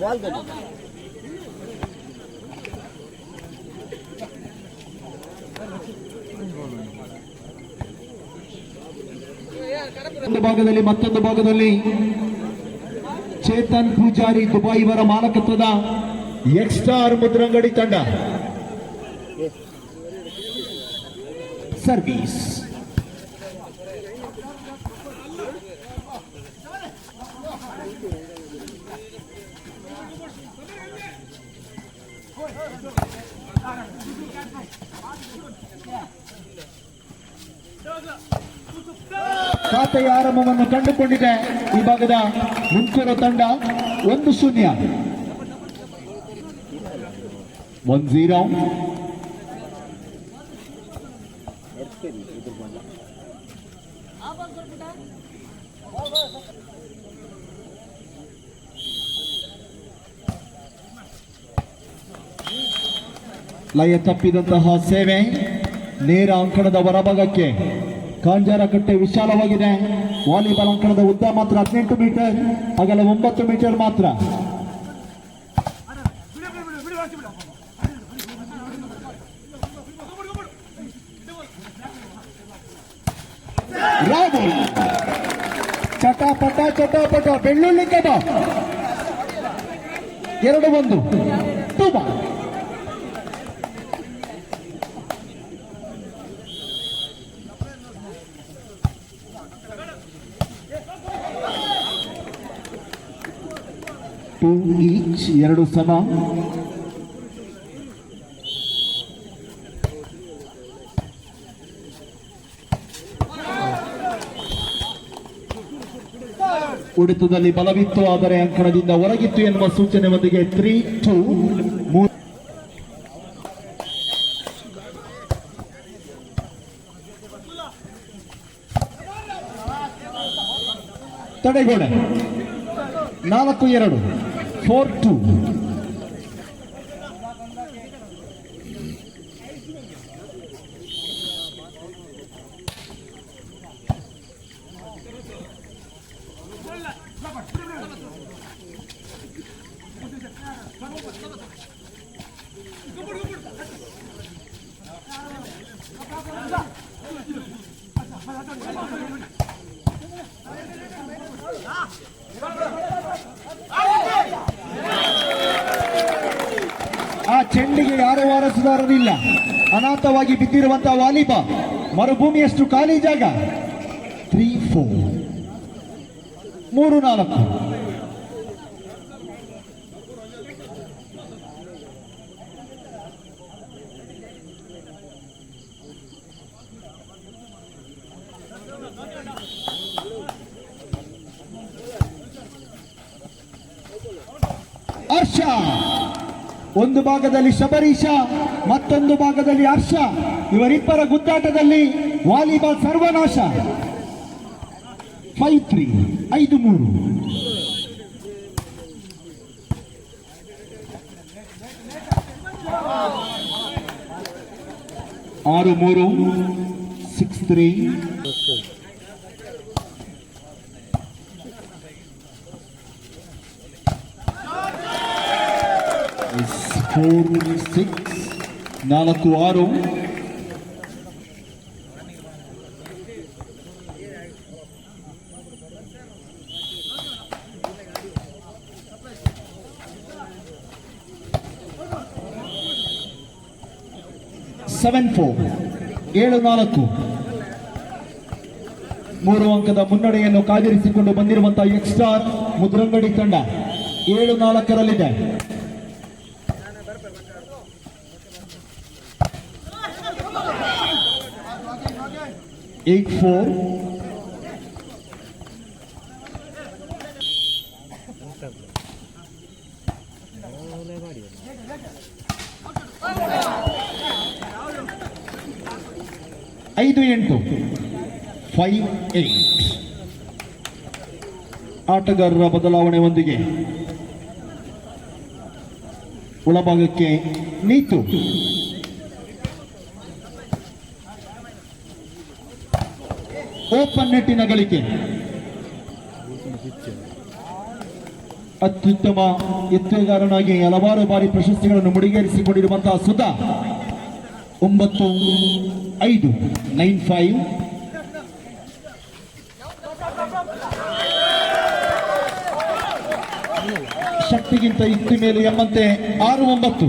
বল তো ಒಂದು ಭಾಗದಲ್ಲಿ ಮತ್ತೊಂದು ಭಾಗದಲ್ಲಿ ಚೇತನ್ ಪೂಜಾರಿ ದುಬೈ ಇವರ ಮಾಲಕತ್ವದ ಎಕ್ಸ್ಟಾರ್ ಮುದ್ರಂಗಡಿ ತಂಡ ಸರ್ವೀಸ್ ಖಾತೆಯ ಆರಂಭವನ್ನು ಕಂಡುಕೊಂಡಿದೆ ಈ ಭಾಗದ ಮುಂಚೂರು ತಂಡ ಒಂದು ಶೂನ್ಯ ಒನ್ ಝೀರೋ ಲಯ ತಪ್ಪಿದಂತಹ ಸೇವೆ ನೇರ ಅಂಕಣದ ಹೊರಭಾಗಕ್ಕೆ ಕಾಂಜಾರ ಕಟ್ಟೆ ವಿಶಾಲವಾಗಿದೆ. ವಾಲಿಬಾಲ್ ಅಂಕಣದ ಉದ್ದ ಮಾತ್ರ ಹದಿನೆಂಟು ಮೀಟರ್, ಅಗಲ ಒಂಬತ್ತು ಮೀಟರ್ ಮಾತ್ರ. ಚಟಾಪಟ ಚಟಾಪಟ, ಬೆಳ್ಳುಳ್ಳಿ ಕಬಾಬ್. ಎರಡು ಒಂದು. ತುಬಾ ಟು ಈಚ್ ಎರಡು ಸಮ. ಕುಡಿತದಲ್ಲಿ ಬಲವಿತ್ತು, ಆದರೆ ಅಂಕಣದಿಂದ ಹೊರಗಿತ್ತು ಎನ್ನುವ ಸೂಚನೆಯೊಂದಿಗೆ ತ್ರೀ ಟು ತಡೆಗೋಡೆ. ನಾಲ್ಕು, ಎರಡು. ಫೋರ್ ಟು ಆ ಚೆಂಡಿಗೆ ಯಾರು ವಾರಸುದಾರರಿಲ್ಲ. ಅನಾಥವಾಗಿ ಬಿದ್ದಿರುವಂತಹ ವಾಲಿಬಾಲ್ ಮರುಭೂಮಿಯಷ್ಟು ಖಾಲಿ ಜಾಗ. ತ್ರೀ ಫೋರ್ ಮೂರು ನಾಲ್ಕು ಹರ್ಷ ಒಂದು ಭಾಗದಲ್ಲಿ ಶಬರೀಶ, ಮತ್ತೊಂದು ಭಾಗದಲ್ಲಿ ಹರ್ಷ. ಇವರಿಬ್ಬರ ಗುದ್ದಾಟದಲ್ಲಿ ವಾಲಿಬಾಲ್ ಸರ್ವನಾಶ. ಫೈವ್ ತ್ರೀ ಐದು ಮೂರು. ಆರು ಮೂರು ಸಿಕ್ಸ್ ತ್ರೀ ಫೋರ್ ಸಿಕ್ಸ್ ನಾಲ್ಕು, ಆರು. ಸೆವೆನ್ ಫೋರ್ ಏಳು, ನಾಲ್ಕು. ಮೂರು ಅಂಕದ ಮುನ್ನಡೆಯನ್ನು ಕಾದಿರಿಸಿಕೊಂಡು ಬಂದಿರುವಂತಹ ಎಕ್ಸ್ಟಾರ್ ಮುದ್ರಂಗಡಿ ತಂಡ. ಏಳು, ನಾಲ್ಕರಲ್ಲಿದೆ. ಏಟ್ ಫೋರ್ ಐದು ಎಂಟು. ಫೈವ್ ಏಟ್ ಆಟಗಾರರ ಬದಲಾವಣೆಯೊಂದಿಗೆ ಒಳಭಾಗಕ್ಕೆ ನೀತು. ಓಪನ್ ನೆಟ್ಟಿನ ಗಳಿಕೆ ಅತ್ಯುತ್ತಮ ಎತ್ತುಗಾರನಾಗಿ ಹಲವಾರು ಬಾರಿ ಪ್ರಶಸ್ತಿಗಳನ್ನು ಮುಡಿಗೇರಿಸಿಕೊಂಡಿರುವಂತಹ ಸುಧಾ ಒಂಬತ್ತು ಐದು ನೈನ್ ಫೈವ್. ಶಕ್ತಿಗಿಂತ ಇತ್ತು ಮೇಲೆ ಎಂಬಂತೆ ಆರು ಒಂಬತ್ತು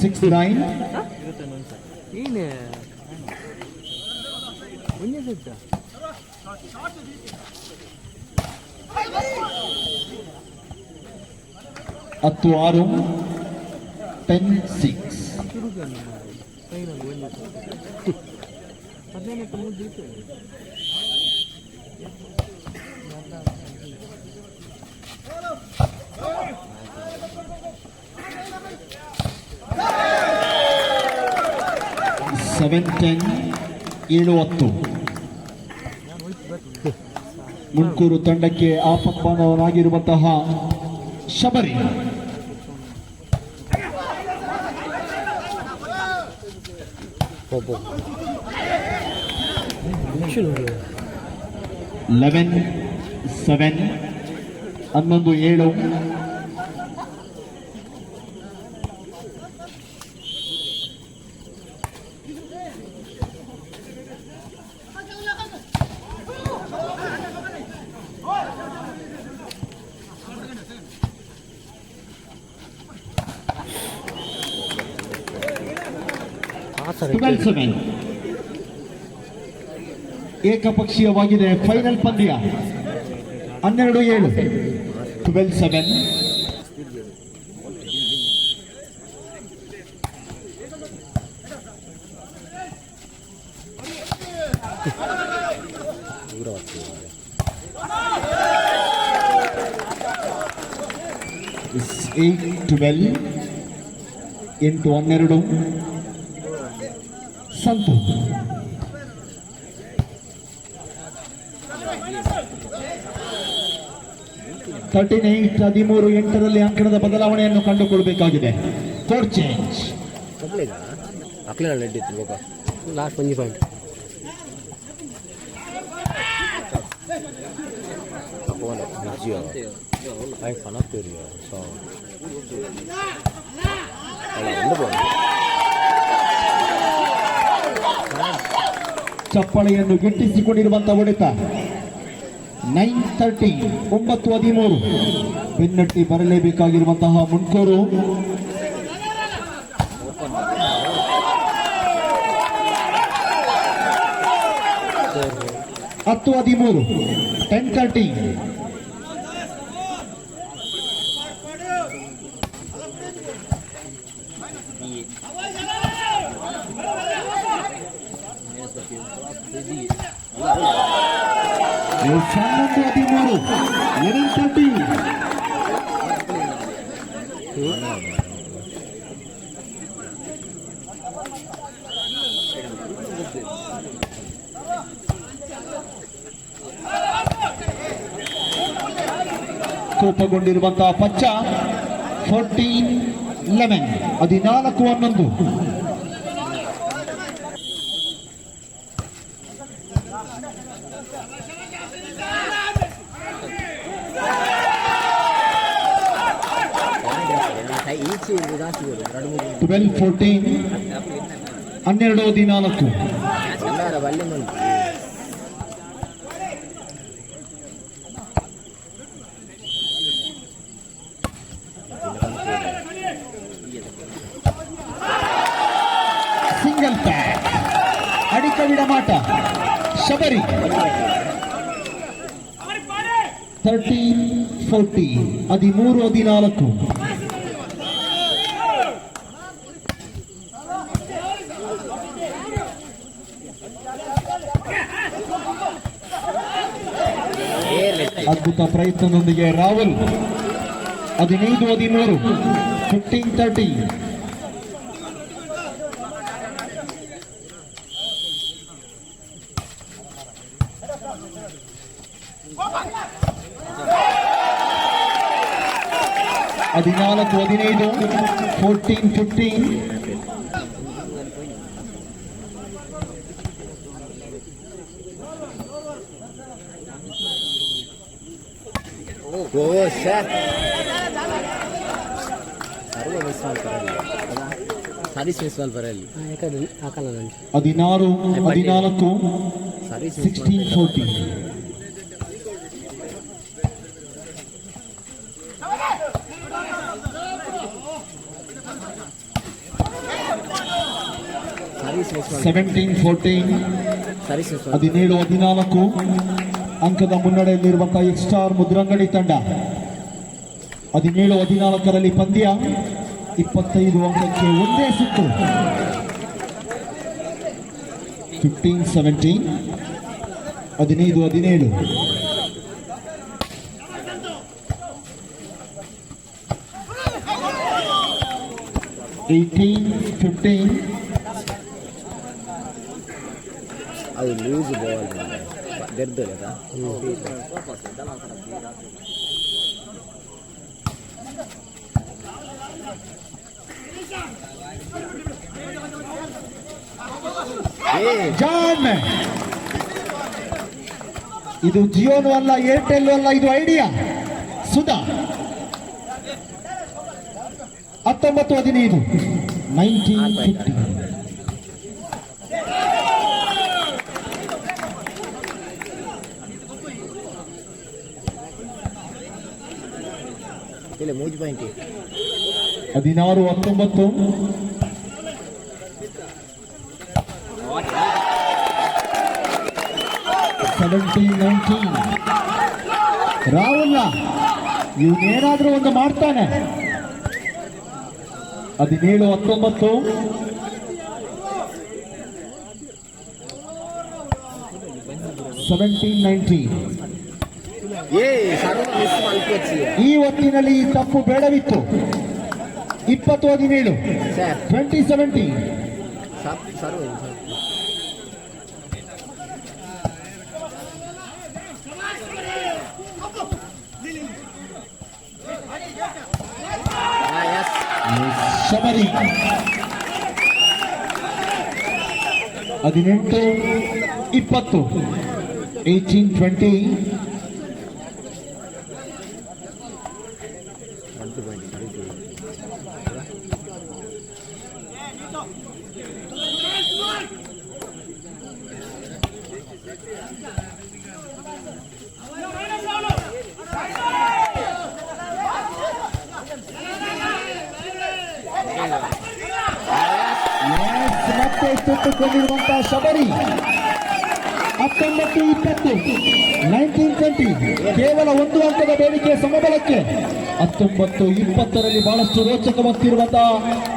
ಸಿಕ್ಸ್ ನೈನ್ ಏನು ಒಂದೇ ಸೆಟ್ಟ ಹತ್ತು ಆರು ಟೆನ್ ಸಿಕ್ಸ್ ತಿರುಗ ಫೈನಲ್ ಒಂದೇ ಹದಿನೈದು ಮುಂದೆ ಇತ್ತು ಸೆವೆನ್ ಟೆನ್ ಏಳು ಹತ್ತು ಮುಂಕೂರು ತಂಡಕ್ಕೆ ಆಪತ್ಪಾನವನಾಗಿರುವಂತಹ ಶಬರಿ. ಲೆವೆನ್ ಸೆವೆನ್ ಹನ್ನೊಂದು ಏಳು. ಟ್ವೆಲ್ ಸೆವೆನ್ ಏಕಪಕ್ಷೀಯವಾಗಿದೆ ಫೈನಲ್ ಪಂದ್ಯ. ಹನ್ನೆರಡು ಏಳು. Twelve seven. ಏಟ್ ಟ್ವೆಲ್ ಎಂಟು ಹನ್ನೆರಡು. ಸಂತು ತರ್ಟೀನ್ ಏಟ್ ಹದಿಮೂರು ಎಂಟರಲ್ಲಿ ಅಂಕಣದ ಬದಲಾವಣೆಯನ್ನು ಕಂಡುಕೊಳ್ಬೇಕಾಗಿದೆ. ಫೋರ್ ಚೇಂಜ್ ಲಾಸ್ಟ್ ಒಂಜಿ ಪಾಯಿಂಟ್ ಅಲ್ಲ ಒಂದು ಬಾಲ್ ಚಪ್ಪಳೆಯನ್ನು ಗಿಟ್ಟಿಸಿಕೊಂಡಿರುವಂತಹ ಹೊಡೆತ. ನೈನ್ ತರ್ಟಿ ಒಂಬತ್ತು ಹದಿಮೂರು. ಬೆನ್ನಟ್ಟಿ ಬರಲೇಬೇಕಾಗಿರುವಂತಹ ಮುನ್ಕೂರು. ಹತ್ತು ಹದಿಮೂರು. ಟೆನ್ ತರ್ಟಿ ಹನ್ನೊಂದು ಹದಿಮೂರು ಲೆವೆನ್ ತರ್ಟಿ ಕೋಪಗೊಂಡಿರುವಂತಹ ಪಚ್ಚ ಫೋರ್ಟೀನ್ ಲೆವೆನ್ ಹದಿನಾಲ್ಕು ಹನ್ನೊಂದು. ಈಚೆ ಜಾಸ್ತಿ ಬರೋದು ಎರಡು ಮೂರು ಟ್ವೆಲ್ ಫೋರ್ಟೀನ್ ಹನ್ನೆರಡು ಹದಿನಾಲ್ಕು. ಅಡಿಕ ವಿಡಮಾಟ ಶಬರಿ ತರ್ಟೀನ್ ಫೋರ್ಟೀನ್ ಹದಿಮೂರು ಹದಿನಾಲ್ಕು ಅದ್ಭುತ ಪ್ರಯತ್ನದೊಂದಿಗೆ ರಾಹುಲ್ ಹದಿನೈದು ಹದಿಮೂರು ಫಿಫ್ಟೀನ್ ತರ್ಟಿ ಹದಿನಾಲ್ಕು ಹದಿನೈದು ಫೋರ್ಟೀನ್ ಫಿಫ್ಟೀನ್ ಓ ಸರ್ ಸರ್ವ ಮಿಸ್ ಮಾಡ್ತಾರೆ ಸರ್ವಿಸ್ ಮಿಸ್ ಮಾಡ್ತಾರೆ ಅಲ್ಲಿ ಯಾಕಂದ್ರೆ ಹಾಕಲ್ಲ ನಾನು ಹದಿನಾರು ಹದಿನಾಲ್ಕು service sixteen fourteen seventeen fourteen ಹದಿನೇಳು ಹದಿನಾಲ್ಕು ಅಂಕದ ಮುನ್ನಡೆಯಲ್ಲಿರುವಂತಹ ಎಕ್ಸ್ಟಾರ್ ಮುದ್ರಂಗಡಿ ತಂಡ. ಹದಿನೇಳು ಹದಿನಾಲ್ಕರಲ್ಲಿ ಪಂದ್ಯ. ಇಪ್ಪತ್ತೈದು ಅಂಕಕ್ಕೆ ಒಂದೇ ಸುತ್ತು. ಫಿಫ್ಟೀನ್ ಸೆವೆಂಟೀನ್ ಹದಿನೈದು ಹದಿನೇಳು. ಏಯ್ಟೀನ್ ಫಿಫ್ಟೀನ್ ಅದು ಲೂಸ್ ಬಾಲ್ ಜಾನ್ ಇದು ಜಿಯೋನು ಅಲ್ಲ, ಏರ್ಟೆಲ್ ಅಲ್ಲ, ಇದು ಐಡಿಯಾ. ಸುಧಾ. ಹತ್ತೊಂಬತ್ತು ಹದಿನೈದು. ನೈನ್ಟೀನ್ ಫಿಫ್ಟಿ ಇಲ್ಲ ಮೂಜ್ ಪಾಯಿಂಟ್ ಹದಿನಾರು, ಹತ್ತೊಂಬತ್ತು. ಸೆವೆಂಟೀನ್ ನೈನ್ಟೀನ್ ರಾಹುಲ್ಲ ಇವನೇನಾದ್ರೂ ಒಂದು ಮಾಡ್ತಾನೆ. ಹದಿನೇಳು, ಹತ್ತೊಂಬತ್ತು. ಸೆವೆಂಟೀನ್ ನೈನ್ಟೀನ್ ಈ ಹೊತ್ತಿನಲ್ಲಿ ಈ ತಪ್ಪು ಬೇಡವಿತ್ತು. ಇಪ್ಪತ್ತು ಹದಿನೇಳು. ಟ್ವೆಂಟಿ ಸೆವೆಂಟಿ ಶಬರಿ ಹದಿನೆಂಟು ಇಪ್ಪತ್ತು. ಏಯ್ಟೀನ್ ಟ್ವೆಂಟಿ ಒಂದು ಪಾಯಿಂಟ್ ಸರಿ ಮತ್ತೆ ಸುತ್ತುಕೊಂಡಿರುವಂತಹ ಶಬರಿ ಹತ್ತೊಂಬತ್ತು ಇಪ್ಪತ್ತು ನೈನ್ಟೀನ್ ಟ್ವೆಂಟಿ ಕೇವಲ ಒಂದು ಅಂಕದ ಬೇಡಿಕೆ ಸಮಬಲಕ್ಕೆ ಹತ್ತೊಂಬತ್ತು ಇಪ್ಪತ್ತರಲ್ಲಿ ಬಹಳಷ್ಟು ರೋಚಕವಾಗ್ತಿರುವಂತಹ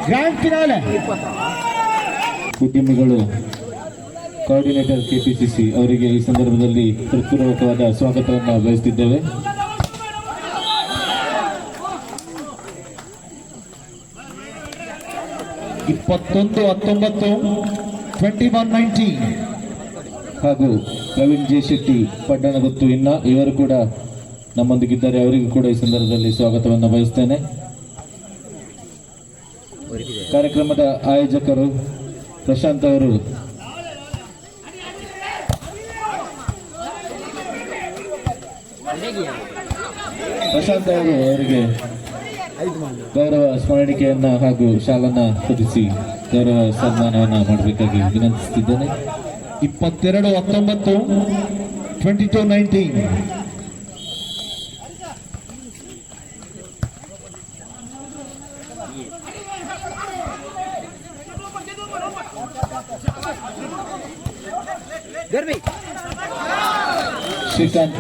ಗ್ರ್ಯಾಂಡ್ ಫಿನಾಲೆ ಉದ್ಯಮಿಗಳು ಕೋಆರ್ಡಿನೇಟರ್ ಕೆಪಿಸಿಸಿ ಅವರಿಗೆ ಈ ಸಂದರ್ಭದಲ್ಲಿ ಹೃತ್ಪೂರ್ವಕವಾದ ಸ್ವಾಗತವನ್ನು ಬಯಸುತ್ತಿದ್ದೇವೆ ಇಪ್ಪತ್ತೊಂದು ಹತ್ತೊಂಬತ್ತು ಟ್ವೆಂಟಿ ಒನ್ ನೈನ್ಟೀನ್ ಹಾಗೂ ಪ್ರವೀಣ್ ಜೆ ಶೆಟ್ಟಿ ಪಡ್ಡಣಗುತ್ತು ಇನ್ನ ಇವರು ಕೂಡ ನಮ್ಮೊಂದಿಗಿದ್ದಾರೆ. ಅವರಿಗೂ ಕೂಡ ಈ ಸಂದರ್ಭದಲ್ಲಿ ಸ್ವಾಗತವನ್ನು ಬಯಸ್ತೇನೆ. ಕಾರ್ಯಕ್ರಮದ ಆಯೋಜಕರು ಪ್ರಶಾಂತ್ ಅವರು. ಪ್ರಶಾಂತ್ ಅವರು ಅವರಿಗೆ ಗೌರವ ಸ್ಮರಣಿಕೆಯನ್ನ ಹಾಗೂ ಶಾಲನ್ನ ಹೊದಿಸಿ ಗೌರವ ಸನ್ಮಾನವನ್ನು ಮಾಡಬೇಕಾಗಿ ವಿನಂತಿಸುತ್ತಿದ್ದೇನೆ ಇಪ್ಪತ್ತೆರಡು ಹತ್ತೊಂಬತ್ತು ಟ್ವೆಂಟಿ ಟು ನೈನ್ಟೀನ್ ಶ್ರೀಕಾಂತ್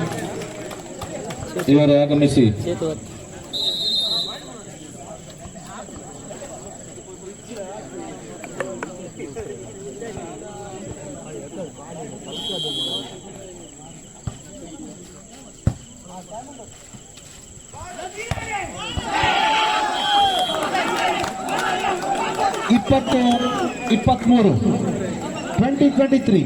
ಇವರು ಆಗಮಿಸಿ ಸೇತು ಇಪ್ಪತ್ತು ಇಪ್ಪತ್ತ್ಮೂರು twenty twenty three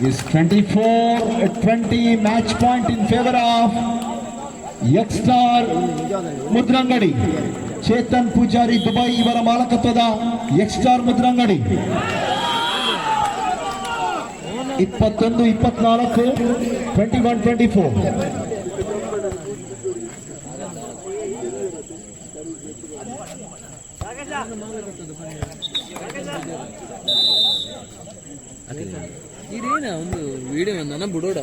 is 24 20 match point in favor of X Star Mudrangadi. Chetan Poojary Dubai ಇವರ ಮಾಲಕತ್ವದ ಎಕ್ಸ್ಟಾರ್ ಮುದ್ರಂಗಡಿ ಇಪ್ಪತ್ತೊಂದು ಇಪ್ಪತ್ನಾಲ್ಕು ಟ್ವೆಂಟಿ ಒನ್ ಟ್ವೆಂಟಿ ಫೋರ್ ಇದೇನ ಒಂದು ವಿಡಿಯೋ ನನ್ನ ಬಿಡೋಡ?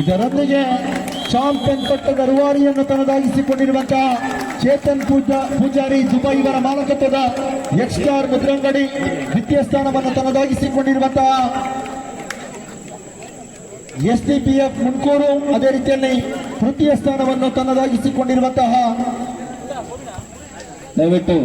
ಇದರೊಂದಿಗೆ ಚಾಂಪಿಯನ್ ಪಟ್ಟದ ರೂವಾರಿಯನ್ನು ತನ್ನದಾಗಿಸಿಕೊಂಡಿರುವಂತಹ ಚೇತನ್ ಪೂಜಾ ಪೂಜಾರಿ ದುಬೈ ಇವರ ಮಾಲಕತ್ವದ ಎಕ್ಸ್ಟಾರ್ ಮುದ್ರಂಗಡಿ ದ್ವಿತೀಯ ಸ್ಥಾನವನ್ನು ತನ್ನದಾಗಿಸಿಕೊಂಡಿರುವಂತಹ S D P F Munkur ಅದೇ ರೀತಿಯಲ್ಲಿ ತೃತೀಯ ಸ್ಥಾನವನ್ನು ತನ್ನದಾಗಿಸಿಕೊಂಡಿರುವಂತಹ ದಯವಿಟ್ಟು